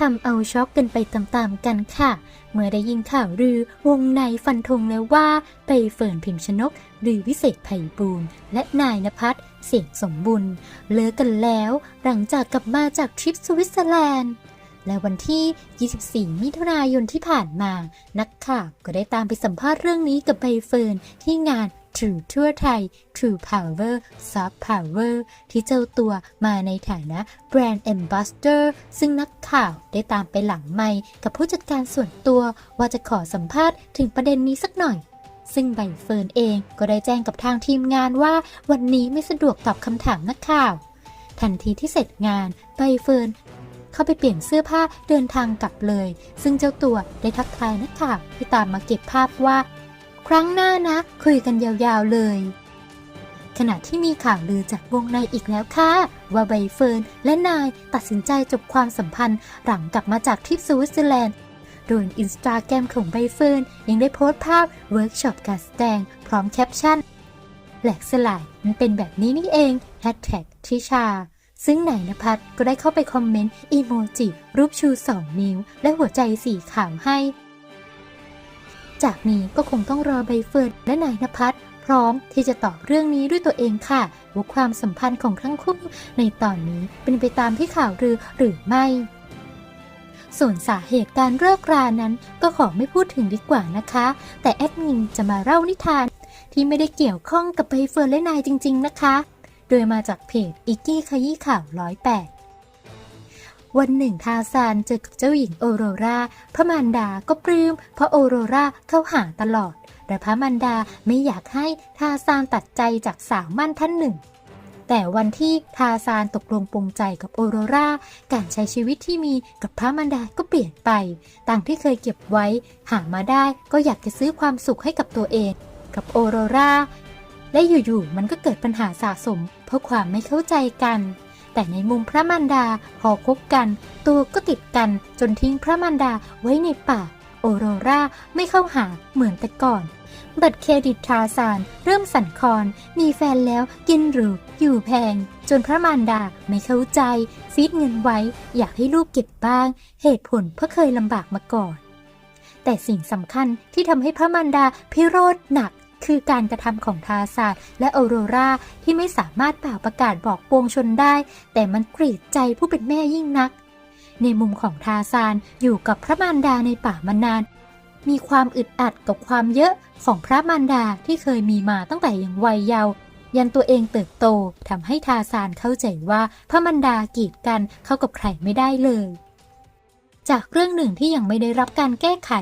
ทำเอาช็อกกันไปตามๆกันค่ะ เมื่อได้ยินข่าวลือวงในฟันธงแล้วว่าใบเฟิร์นพิมพ์ชนก หรือวิเศษไผ่บูลย์และนายนภัสเสียงสมบุญเลิกกันแล้ว หลังจากกลับมาจากทริปสวิตเซอร์แลนด์และวันที่ 24 มิถุนายนที่ผ่านมา นักข่าวก็ได้ตามไปสัมภาษณ์เรื่องนี้กับใบเฟิร์นที่งาน True ทั่วไทย True Power Soft Power ที่เจ้าตัวมาในฐานะ Brand Ambassador ซึ่งนักข่าวได้ตามไปหลังไมค์กับผู้จัดการส่วนตัวว่าจะขอสัมภาษณ์ถึงประเด็นนี้สักหน่อย ซึ่งใบเฟิร์นเองก็ได้แจ้งกับทางทีมงานว่า วันนี้ไม่สะดวกตอบคำถามนักข่าว ทันทีที่เสร็จงานใบเฟิร์นเข้าไปเปลี่ยนเสื้อผ้าเดินทางกลับเลย ซึ่งเจ้าตัวได้ทักทายนักข่าวที่ตามมาเก็บภาพว่า ครั้งหน้านะ คุยกันยาวๆเลย ขณะที่มีข่าวลือจากวงในอีกแล้วค่ะ ว่าใบเฟิร์นและนายตัดสินใจจบความสัมพันธ์หลังกลับมาจากทริปสวิตเซอร์แลนด์โดยอินสตาแกรมของใบเฟิร์นยังได้โพสต์ภาพเวิร์กช็อปการแสดงพร้อมแคปชั่นแหลกสลายมันเป็นแบบนี้นี่เองแฮชแท็กทิชา ซึ่งนายนภัสก็ได้เข้าไปคอมเมนต์อีโมจิรูปชู2นิ้ว และหัวใจสีขาวให้ จากนี้ก็คงต้องรอใบเฟิร์นและนายนภัสพร้อมที่จะตอบเรื่องนี้ด้วยตัวเองค่ะว่าความสัมพันธ์ของทั้งคู่ในตอนนี้เป็นไปตามที่ข่าวลือหรือไม่ ส่วนสาเหตุการเลิกรานั้นก็ขอไม่พูดถึงดีกว่านะคะ แต่แอดมินจะมาเล่านิทาน ที่ไม่ได้เกี่ยวข้องกับใบเฟิร์นและนายจริง ๆ นะคะ โดยมาจากเพจอิกกี้ขยี้ข่าวร้อยแปด วันหนึ่งทาซานเจอกับเจ้าหญิงโอโรราพระมารดาก็ปลื้มเพราะโอโรราเข้าหาตลอด แต่พระมารดาไม่อยากให้ทาซานตัดใจจากสาวมั่นท่านหนึ่ง แต่วันที่ทาซานตกลงปรงใจกับโอโรราการใช้ชีวิตที่มีกับพระมารดาก็เปลี่ยนไปต่างที่เคยเก็บไว้ หามาได้ก็อยากจะซื้อความสุขให้กับตัวเอง กับโอโรราและอยู่ๆมันก็เกิดปัญหาสะสม เพราะความไม่เข้าใจกัน แต่ในมุมพระมารดาพอคบกัน ตัวก็ติดกันจนทิ้งพระมารดาไว้ในป่า โอโรราไม่เข้าหาเหมือนแต่ก่อน บัตรเครดิตทาซานเริ่มสั่นคลอน มีแฟนแล้วกินหรูอยู่แพง จนพระมารดาไม่เข้าใจฟีดเงินไว้ อยากให้ลูกเก็บบ้าง เหตุผลเพราะเคยลำบากมาก่อน แต่สิ่งสำคัญที่ทำให้พระมารดาพิโรธหนัก คือการกระทำของทาซานและโอโรราที่ไม่สามารถเป่าประกาศบอกปวงชนได้ แต่มันกรีดใจผู้เป็นแม่ยิ่งนัก ในมุมของทาซานอยู่กับพระมารดาในป่ามานาน มีความอึดอัดกับความเยอะของพระมารดาที่เคยมีมาตั้งแต่ยังวัยเยาว์ยันตัวเองเติบโตทำให้ทาซานเข้าใจว่าพระมารดากีดกันเข้ากับใครไม่ได้เลย จากเรื่องหนึ่งที่ยังไม่ได้รับการแก้ไข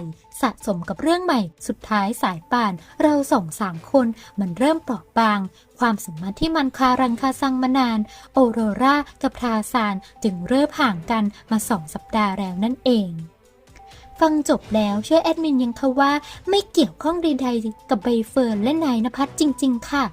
สะสมกับเรื่องใหม่ สุดท้ายสายป่าน เราสองสามคน มันเริ่มเปราะบาง ความสัมพันธ์ที่มันคารังคาซังมานาน โอโรรากับทาซานจึงเริ่มห่างกันมาสองสัปดาห์แล้วนั่นเองฟังจบแล้วช่วยแอดมินยังคะว่า ไม่เกี่ยวข้องใดๆกับใบเฟิร์นและนายนภัสจริง ๆ ค่ะ